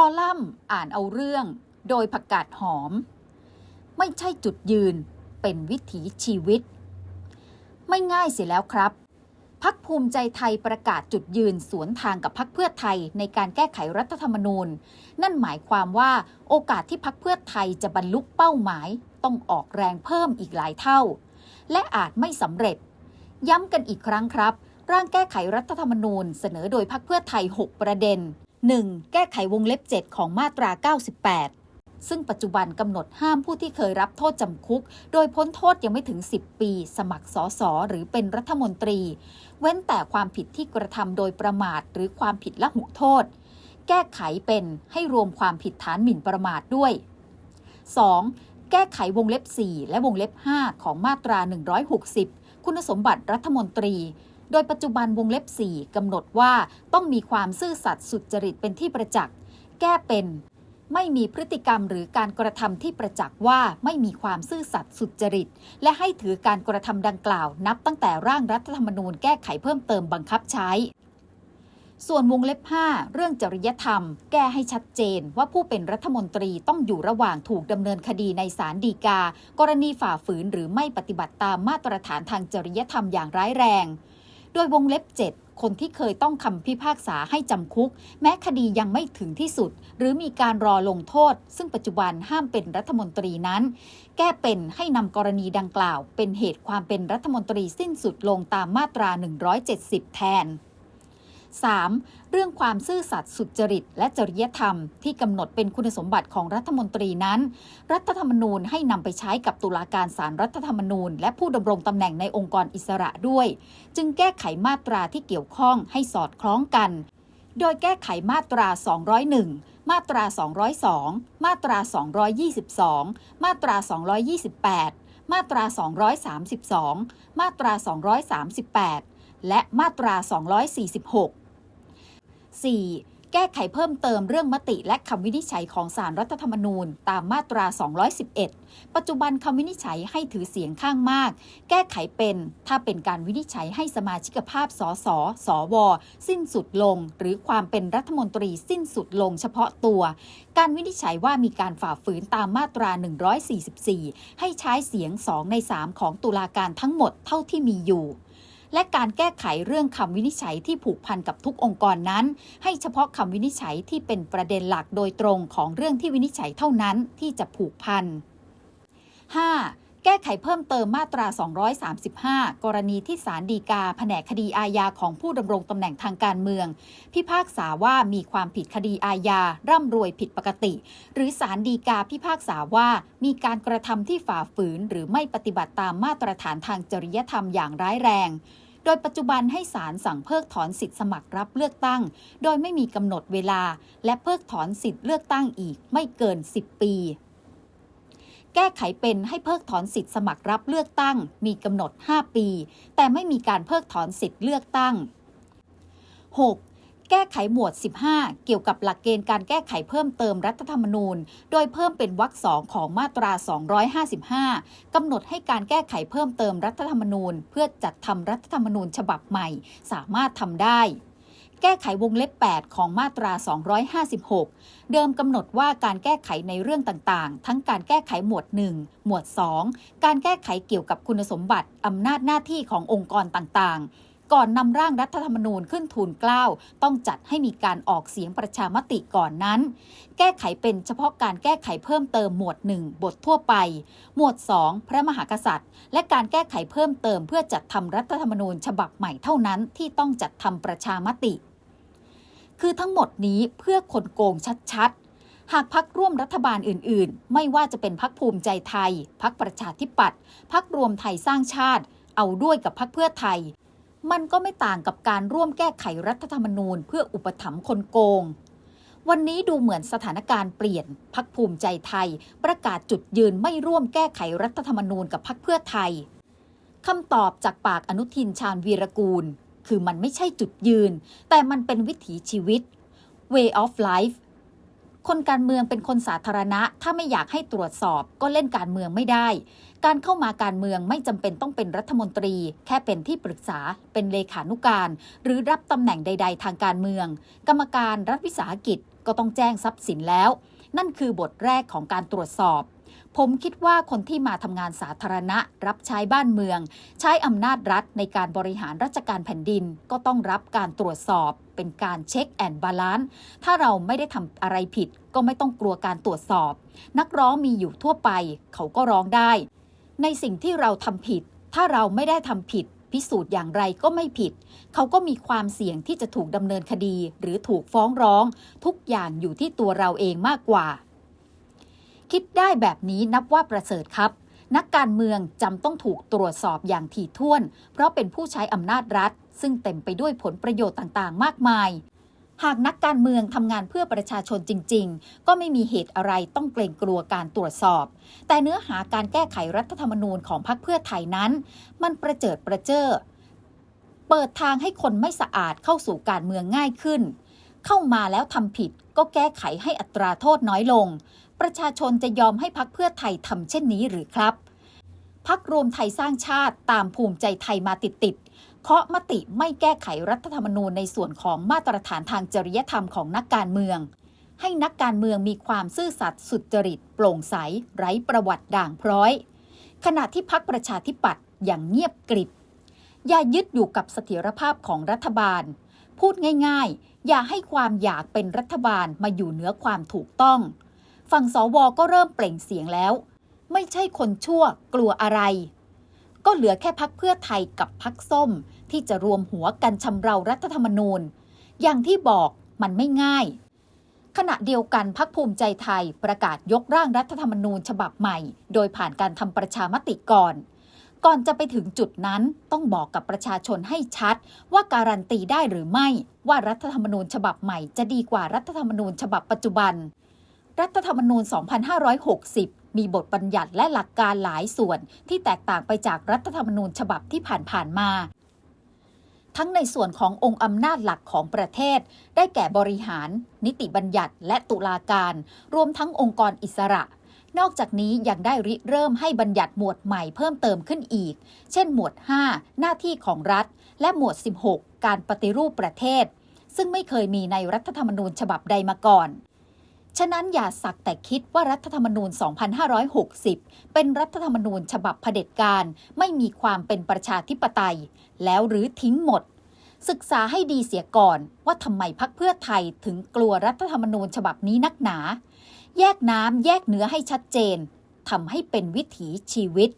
คอลัมน์อ่านเอาเรื่อง โดยผักกาดหอม ไม่ใช่จุดยืนเป็นวิถีชีวิต ไม่ง่ายเสียแล้วครับพักภูมิใจไทยประกาศจุดยืนสวนทางกับพักเพื่อไทยในการแก้ไขรัฐธรรมนูญ นั่นหมายความว่าโอกาสที่พักเพื่อไทยจะบรรลุเป้าหมาย ต้องออกแรงเพิ่มอีกหลายเท่า และอาจไม่สำเร็จ ย้ำกันอีกครั้งครับ ร่างแก้ไขรัฐธรรมนูญเสนอโดยพักเพื่อไทย 6 ประเด็น 1. แก้ไขวงเล็บ 7 ของมาตรา 98 ซึ่งปัจจุบันกำหนดห้ามผู้ที่เคยรับโทษจำคุก โดยพ้นโทษยังไม่ถึง 10 ปี สมัครสอสอหรือเป็นรัฐมนตรี เว้นแต่ความผิดที่กระทำโดยประมาท หรือความผิดละหุโทษ แก้ไขเป็นให้รวมความผิดฐานหมิ่นประมาทด้วย 2. แก้ไขวงเล็บ 4 และวงเล็บ 5 ของมาตรา 160 คุณสมบัติรัฐมนตรี โดยปัจจุบันวงเล็บ 4กำหนดว่าต้องมีความซื่อสัตย์สุจริตเป็นที่ประจักษ์ แก้เป็น ไม่มีพฤติกรรมหรือการกระทำที่ประจักษ์ว่าไม่มีความซื่อสัตย์สุจริต และให้ถือการกระทำดังกล่าว นับตั้งแต่ร่างรัฐธรรมนูญแก้ไขเพิ่มเติมบังคับใช้ ส่วนวงเล็บ 5 เรื่องจริยธรรม แก้ให้ชัดเจนว่าผู้เป็นรัฐมนตรีต้องอยู่ระหว่างถูกดำเนินคดีในศาลฎีกา กรณีฝ่าฝืนหรือไม่ปฏิบัติตามมาตรฐานทางจริยธรรมอย่างร้ายแรง โดยวงเล็บ 7 คนที่เคยต้องคำพิพากษาให้จำคุก แม้คดียังไม่ถึงที่สุด หรือมีการรอลงโทษ ซึ่งปัจจุบันห้ามเป็นรัฐมนตรีนั้น แก้เป็นให้นำกรณีดังกล่าว เป็นเหตุความเป็นรัฐมนตรีสิ้นสุดลงตามมาตรา 170 แทน 3. เรื่องความซื่อสัตย์สุจริต และจริยธรรม ที่กำหนดเป็นคุณสมบัติของรัฐมนตรีนั้น รัฐธรรมนูญให้นำไปใช้กับตุลาการศาลรรัฐธรรมนูญ และผู้ดำรงตำแหน่งในองค์กรอิสระด้วย จึงแก้ไขมาตราที่เกี่ยวข้องให้สอดคล้องกัน โดยแก้ไขมาตรา 201มาตรา 202 มาตรา 222 มาตรา 228 มาตรา 232 มาตรา 238 และมาตรา 246 4. แก้ไขเพิ่มเติมเรื่องมติและคำวินิจฉัยของสารรัฐธรรมนูญ ตามมาตรา 211 ปัจจุบันคำวินิจฉัยให้ถือเสียงข้างมาก แก้ไขเป็น ถ้าเป็นการวินิจฉัยให้สมาชิกภาพสสสว สิ้นสุดลง หรือความเป็นรัฐมนตรีสิ้นสุดลงเฉพาะตัว การวินิจฉัยว่ามีการฝ่าฝืนตามมาตรา 144 ให้ใช้เสียง 2 ใน 3 ของตุลาการทั้งหมดเท่าที่มีอยู่ และการแก้ไขเรื่องคำวินิจฉัยที่ผูกพันกับทุกองค์กรนั้น ให้เฉพาะคำวินิจฉัยที่เป็นประเด็นหลักโดยตรงของเรื่องที่วินิจฉัยเท่านั้นที่จะผูกพัน 5. แก้ไขเพิ่มเติมมาตรา 235 กรณีที่ศาลฎีกาแผนกคดีอาญาของผู้ดำรงตำแหน่งทางการเมือง พิพากษาว่ามีความผิดคดีอาญา ร่ำรวยผิดปกติ หรือศาลฎีกาพิพากษาว่ามีการกระทำที่ฝ่าฝืน หรือไม่ปฏิบัติตามมาตรฐานทางจริยธรรมอย่างร้ายแรงโดยปัจจุบันให้ศาลสั่งเพิกถอนสิทธิสมัครรับเลือกตั้ง โดยไม่มีกำหนดเวลา และเพิกถอนสิทธิเลือกตั้งอีกไม่เกิน 10 ปี แก้ไขเป็นให้เพิกถอนสิทธิสมัครรับเลือกตั้ง มีกำหนด 5 ปี แต่ไม่มีการเพิกถอนสิทธิเลือกตั้ง 6. แก้ไขหมวด 15 เกี่ยวกับหลักเกณฑ์การแก้ไขเพิ่มเติมรัฐธรรมนูญ โดยเพิ่มเป็นวรรคสองของมาตรา 255 กำหนดให้การแก้ไขเพิ่มเติมรัฐธรรมนูญ เพื่อจัดทำรัฐธรรมนูญฉบับใหม่ สามารถทำได้ แก้ไขวงเล็บ 8 ของมาตรา 256 เดิมกำหนดว่าการแก้ไขในเรื่องต่างๆ ทั้งการแก้ไขหมวด 1 หมวด 2 การแก้ไขเกี่ยวกับคุณสมบัติอำนาจหน้าที่ขององค์กรต่างๆ ก่อนนำร่างรัฐธรรมนูญขึ้นทูลเกล้าต้องจัดให้มีการออกเสียงประชามติก่อนนั้น แก้ไขเป็นเฉพาะการแก้ไขเพิ่มเติมหมวด 1 บททั่วไป หมวด 2 พระมหากษัตริย์ และการแก้ไขเพิ่มเติมเพื่อจัดทำรัฐธรรมนูญฉบับใหม่เท่านั้นที่ต้องจัดทำประชามติ คือทั้งหมดนี้เพื่อคนโกงชัดๆ หากพักร่วมรัฐบาลอื่นๆ ไม่ว่าจะเป็นพักภูมิใจไทย พักประชาธิปัตย์พักรวมไทยสร้างชาติ เอาด้วยกับพักเพื่อไทย มันก็ไม่ต่างกับการร่วมแก้ไขรัฐธรรมนูญ เพื่ออุปถัมภ์คนโกง วันนี้ดูเหมือนสถานการณ์เปลี่ยน พักภูมิใจไทย ประกาศจุดยืนไม่ร่วมแก้ไขรัฐธรรมนูญกับพักเพื่อไทยคำตอบจากปากอนุทินชาญวีรกูล คือมันไม่ใช่จุดยืน แต่มันเป็นวิถีชีวิต way of life คนการเมืองเป็นคนสาธารณะ ถ้าไม่อยากให้ตรวจสอบก็เล่นการเมืองไม่ได้ การเข้ามาการเมืองไม่จำเป็นต้องเป็นรัฐมนตรี แค่เป็นที่ปรึกษา เป็นเลขานุการ หรือรับตำแหน่งใด ๆ ทางการเมือง กรรมการรัฐวิสาหกิจก็ต้องแจ้งทรัพย์สินแล้ว นั่นคือบทแรกของการตรวจสอบ ผมคิดว่าคนที่มาทำงานสาธารณะ รับใช้บ้านเมือง ใช้อำนาจรัฐในการบริหารราชการแผ่นดิน ก็ต้องรับการตรวจสอบ เป็นการเช็คแอนด์บาลานซ์ถ้าเราไม่ได้ทำอะไรผิด ก็ไม่ต้องกลัวการตรวจสอบ นักร้องมีอยู่ทั่วไป เขาก็ร้องได้ ในสิ่งที่เราทำผิด ถ้าเราไม่ได้ทำผิดพิสูจน์อย่างไรก็ไม่ผิด เขาก็มีความเสี่ยงที่จะถูกดำเนินคดี หรือถูกฟ้องร้อง ทุกอย่างอยู่ที่ตัวเราเองมากกว่า คิดได้แบบนี้นับว่าประเสริฐครับ นักการเมืองจำต้องถูกตรวจสอบอย่างถี่ถ้วน เพราะเป็นผู้ใช้อำนาจรัฐ ซึ่งเต็มไปด้วยผลประโยชน์ต่างๆ มากมาย หากนักการเมืองทำงานเพื่อประชาชนจริง ๆ ก็ไม่มีเหตุอะไรต้องเกรงกลัวการตรวจสอบ แต่เนื้อหาการแก้ไขรัฐธรรมนูญของพรรคเพื่อไทยนั้น มันประเจิดประเจ้อเปิดทางให้คนไม่สะอาดเข้าสู่การเมืองง่ายขึ้น เข้ามาแล้วทำผิดก็แก้ไขให้อัตราโทษน้อยลง ประชาชนจะยอมให้พักเพื่อไทยทำเช่นนี้หรือครับ พักรวมไทยสร้างชาติตามภูมิใจไทยมาติดๆเคาะมติไม่แก้ไขรัฐธรรมนูญในส่วนของมาตรฐานทางจริยธรรมของนักการเมือง ให้นักการเมืองมีความซื่อสัตย์สุจริต โปร่งใส ไร้ประวัติด่างพร้อย ขณะที่พักประชาธิปัตย์อย่างเงียบกริบ อย่ายึดอยู่กับเสถียรภาพของรัฐบาล พูดง่ายๆ อย่าให้ความอยากเป็นรัฐบาลมาอยู่เหนือความถูกต้อง ฝั่งสวก็เริ่มเปล่งเสียงแล้ว ไม่ใช่คนชั่วกลัวอะไร ก็เหลือแค่พักเพื่อไทยกับพักส้มที่จะรวมหัวกันชำเรารัฐธรรมนูญ อย่างที่บอกมันไม่ง่าย ขณะเดียวกันพักภูมิใจไทยประกาศยกร่างรัฐธรรมนูญฉบับใหม่ โดยผ่านการทำประชามติก่อน ก่อนจะไปถึงจุดนั้นต้องบอกกับประชาชนให้ชัด ว่าการันตีได้หรือไม่ว่ารัฐธรรมนูญฉบับใหม่จะดีกว่ารัฐธรรมนูญฉบับปัจจุบัน รัฐธรรมนูญ 2560 มีบทบัญญัติและหลักการหลายส่วนที่แตกต่างไปจากรัฐธรรมนูญฉบับที่ผ่านๆมา ทั้งในส่วนขององค์อำนาจหลักของประเทศ ได้แก่บริหาร นิติบัญญัติ และตุลาการ รวมทั้งองค์กรอิสระ นอกจากนี้ยังได้ริเริ่มให้บัญญัติหมวดใหม่เพิ่มเติมขึ้นอีก เช่น หมวด 5 หน้าที่ของรัฐ และหมวด 16 การปฏิรูปประเทศ ซึ่งไม่เคยมีในรัฐธรรมนูญฉบับใดมาก่อน ฉะนั้นอย่าสักแต่คิดว่ารัฐธรรมนูญ 2560 เป็นรัฐธรรมนูญฉบับเผด็จการ ไม่มีความเป็นประชาธิปไตย แล้วหรือทิ้งหมด ศึกษาให้ดีเสียก่อนว่าทำไมพักเพื่อไทยถึงกลัวรัฐธรรมนูญฉบับนี้นักหนา แยกน้ำแยกเนื้อให้ชัดเจนทำให้เป็นวิถีชีวิต